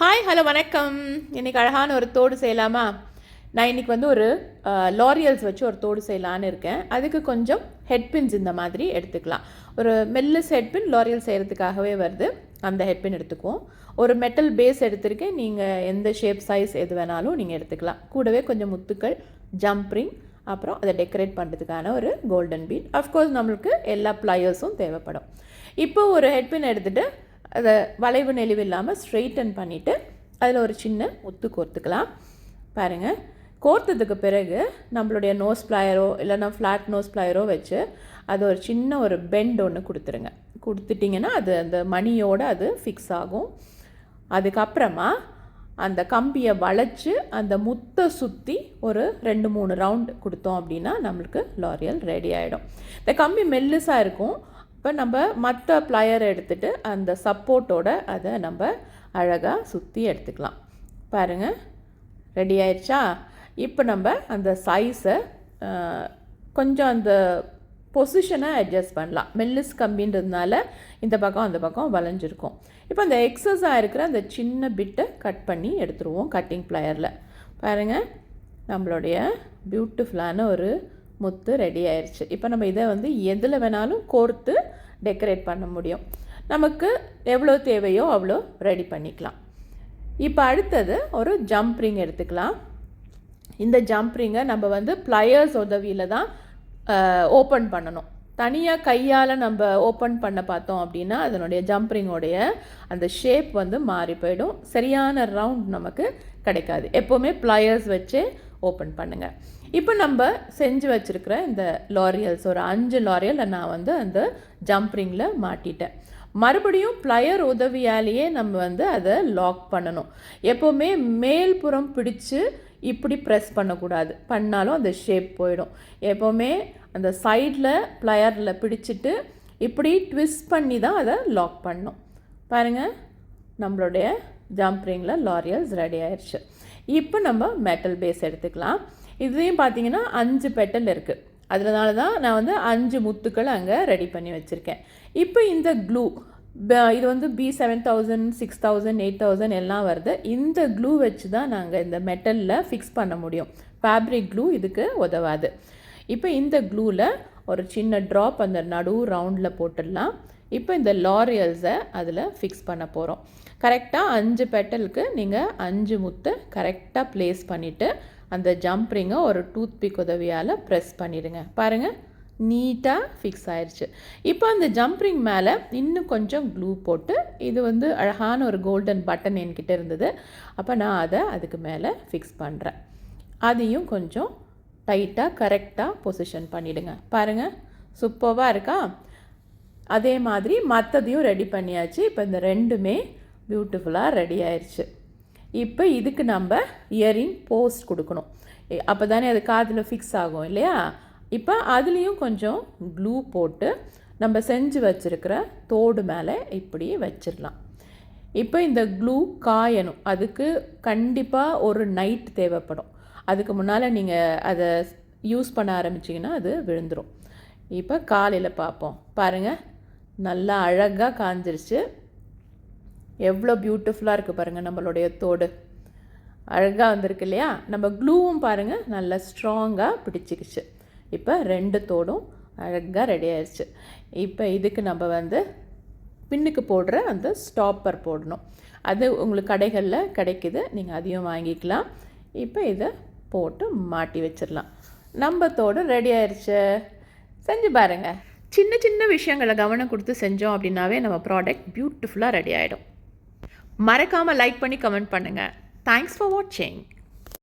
Hi hello வணக்கம். இன்றைக்கி அழகான ஒரு தோடு செய்யலாமா? நான் இன்னைக்கு வந்து ஒரு லாரியல்ஸ் வச்சு ஒரு தோடு செய்யலான்னு இருக்கேன். அதுக்கு கொஞ்சம் ஹெட்பின்ஸ் இந்த மாதிரி எடுத்துக்கலாம். ஒரு மெல்லஸ் ஹெட்பின் லாரியல் செய்கிறதுக்காகவே வருது. அந்த ஹெட்பின் எடுத்துக்குவோம். ஒரு மெட்டல் பேஸ் எடுத்திருக்கேன். நீங்கள் எந்த ஷேப் சைஸ் எது வேணாலும் நீங்கள் எடுத்துக்கலாம். கூடவே கொஞ்சம் முத்துக்கள் ஜம்ப்ரிங் அப்புறம் அதை டெக்கரேட் பண்ணுறதுக்கான ஒரு கோல்டன் பீட் அஃப்கோர்ஸ் நம்மளுக்கு எல்லா ப்ளையர்ஸும் தேவைப்படும். இப்போ ஒரு ஹெட்பின் எடுத்துகிட்டு அதை வளைவு நெளிவு இல்லாமல் ஸ்ட்ரெயிட்டன் பண்ணிவிட்டு அதில் ஒரு சின்ன முத்து கோர்த்துக்கலாம். பாருங்கள் கோர்த்ததுக்கு பிறகு நம்மளுடைய நோஸ் ப்ளாயரோ இல்லைனா ஃப்ளாட் நோஸ் ப்ளாயரோ வச்சு அது ஒரு சின்ன ஒரு பெண்ட் ஒன்று கொடுத்துருங்க. கொடுத்துட்டிங்கன்னா அது அந்த மணியோடு அது ஃபிக்ஸ் ஆகும். அதுக்கப்புறமா அந்த கம்பியை வளைச்சு அந்த முத்தை சுற்றி ஒரு ரெண்டு மூணு ரவுண்ட் கொடுத்தோம் அப்படின்னா நம்மளுக்கு லாரியல் ரெடி ஆகிடும் இந்த கம்பி மெல்லுசாக இருக்கும். இப்போ நம்ம மற்ற ப்ளையரை எடுத்துகிட்டு அந்த சப்போர்ட்டோட அதை நம்ம அழகாக சுற்றி எடுத்துக்கலாம். பாருங்கள் ரெடி ஆயிடுச்சா இப்போ நம்ம அந்த சைஸை கொஞ்சம் அந்த பொசிஷனை அட்ஜஸ்ட் பண்ணலாம். மெல்லிஸ் கம்பின்றதுனால இந்த பக்கம் அந்த பக்கம் வளைஞ்சிருக்கும். இப்போ அந்த எக்ஸஸாக இருக்கிற அந்த சின்ன பிட்டை கட் பண்ணி எடுத்துருவோம் கட்டிங் ப்ளையரில் பாருங்கள் நம்மளுடைய பியூட்டிஃபுல்லான ஒரு முத்து ரெடி ஆயிடுச்சு இப்போ நம்ம இதை வந்து எதில் வேணாலும் கோர்த்து டெக்கரேட் பண்ண முடியும். நமக்கு எவ்வளோ தேவையோ அவ்வளோ ரெடி பண்ணிக்கலாம். இப்போ அடுத்தது ஒரு ஜம்ப் ரிங் எடுத்துக்கலாம். இந்த ஜம்ப் ரிங்கை நம்ம வந்து ப்ளையர்ஸ் உதவியில் தான் ஓப்பன் பண்ணணும். தனியாக கையால் நம்ம ஓப்பன் பண்ண பார்த்தோம் அப்படின்னா அதனுடைய ஜம்ப்ரிங்கோடைய அந்த ஷேப் வந்து மாறி போயிடும். சரியான ரவுண்ட் நமக்கு கிடைக்காது. எப்போவுமே ப்ளையர்ஸ் வச்சே ஓப்பன் பண்ணுங்கள் இப்போ நம்ம செஞ்சு வச்சுருக்கிற இந்த லாரியல்ஸ் ஒரு அஞ்சு லாரியலை நான் வந்து அந்த ஜம்ப்ரிங்கில் மாட்டிட்டேன். மறுபடியும் ப்ளையர் உதவியாலேயே நம்ம வந்து அதை லாக் பண்ணணும். எப்போவுமே மேல்புறம் பிடிச்சு இப்படி ப்ரெஸ் பண்ணக்கூடாது. பண்ணாலும் அந்த ஷேப் போயிடும். எப்போவுமே அந்த சைடில் ப்ளையரில் பிடிச்சிட்டு இப்படி ட்விஸ்ட் பண்ணி தான் அதை லாக் பண்ணும் பாருங்கள் நம்மளுடைய ஜம்ப்ரிங்கில் லாரியல்ஸ் ரெடி ஆயிடுச்சு இப்போ நம்ம மெட்டல் பேஸ் எடுத்துக்கலாம். இதுலேயும் பார்த்தீங்கன்னா அஞ்சு பெட்டல் இருக்குது அதனால தான் நான் வந்து அஞ்சு முத்துக்கள் அங்கே ரெடி பண்ணி வச்சுருக்கேன். இப்போ இந்த க்ளூ இது வந்து P seven thousand six thousand eight thousand எல்லாம் வருது. இந்த க்ளூ வச்சு தான் நாங்கள் இந்த மெட்டலில் ஃபிக்ஸ் பண்ண முடியும். ஃபேப்ரிக் க்ளூ இதுக்கு உதவாது. இப்போ இந்த க்ளூவில் ஒரு சின்ன ட்ராப் அந்த நடு ரவுண்டில் போட்டுடலாம். இப்போ இந்த லாரியல்ஸை அதில் ஃபிக்ஸ் பண்ண போகிறோம் கரெக்டாக அஞ்சு பெட்டலுக்கு நீங்கள் அஞ்சு முத்தை கரெக்டாக ப்ளேஸ் பண்ணிவிட்டு அந்த ஜம்ப்ரிங்கை ஒரு டூத் பிக் உதவியால் ப்ரெஸ் பண்ணிடுங்க. பாருங்கள் நீட்டாக ஃபிக்ஸ் ஆயிடுச்சு இப்போ அந்த ஜம்ப்ரிங் மேலே இன்னும் கொஞ்சம் க்ளூ போட்டு இது வந்து அழகான ஒரு கோல்டன் பட்டன் என்கிட்ட இருந்தது. அப்போ நான் அதை அதுக்கு மேலே ஃபிக்ஸ் பண்ணுறேன் அதையும் கொஞ்சம் டைட்டாக கரெக்டாக பொசிஷன் பண்ணிவிடுங்க பாருங்கள் சூப்பராக இருக்கா? அதே மாதிரி மற்றதையும் ரெடி பண்ணியாச்சு. இப்போ இந்த ரெண்டுமே பியூட்டிஃபுல்லாக ரெடி ஆயிடுச்சு இப்போ இதுக்கு நம்ம இயரிங் போஸ்ட் கொடுக்கணும். அப்போ தானே அது காதில் ஃபிக்ஸ் ஆகும் இல்லையா? இப்போ அதுலேயும் கொஞ்சம் க்ளூ போட்டு நம்ம செஞ்சு வச்சுருக்கிற தோடு மேலே இப்படி வச்சிடலாம் இப்போ இந்த க்ளூ காயணும். அதுக்கு கண்டிப்பாக ஒரு நைட் தேவைப்படும். அதுக்கு முன்னால் நீங்கள் அதை யூஸ் பண்ண ஆரம்பிச்சிங்கன்னா அது விழுந்துடும் இப்போ காலையில் பார்ப்போம். பாருங்கள் நல்லா அழகாக காஞ்சிருச்சு. எவ்வளோ பியூட்டிஃபுல்லாக இருக்குது பாருங்கள் நம்மளுடைய தோடு. அழகாக வந்திருக்கு இல்லையா? நம்ம க்ளூவும் பாருங்கள் நல்லா ஸ்ட்ராங்காக பிடிச்சிக்கிச்சு. இப்போ ரெண்டு தோடும் அழகாக ரெடி ஆயிடுச்சு இப்போ இதுக்கு நம்ம வந்து பின்னுக்கு போடுற அந்த ஸ்டாப்பர் போடணும். அது உங்களுக்கு கடைகளில் கிடைக்குது நீங்கள் அதையும் வாங்கிக்கலாம். இப்போ இதை போட்டு மாட்டி வச்சிடலாம். நம்ம தோடு ரெடி ஆயிடுச்சு செஞ்சு பாருங்கள் சின்ன சின்ன விஷயங்களை கவனம் கொடுத்து செஞ்சோம் அப்படின்னாவே நம்ம ப்ராடக்ட் பியூட்டிஃபுல்லாக ரெடி ஆகிடும் மறக்காமல் லைக் பண்ணி கமெண்ட் பண்ணுங்கள் தேங்க்ஸ் ஃபார் வாட்சிங்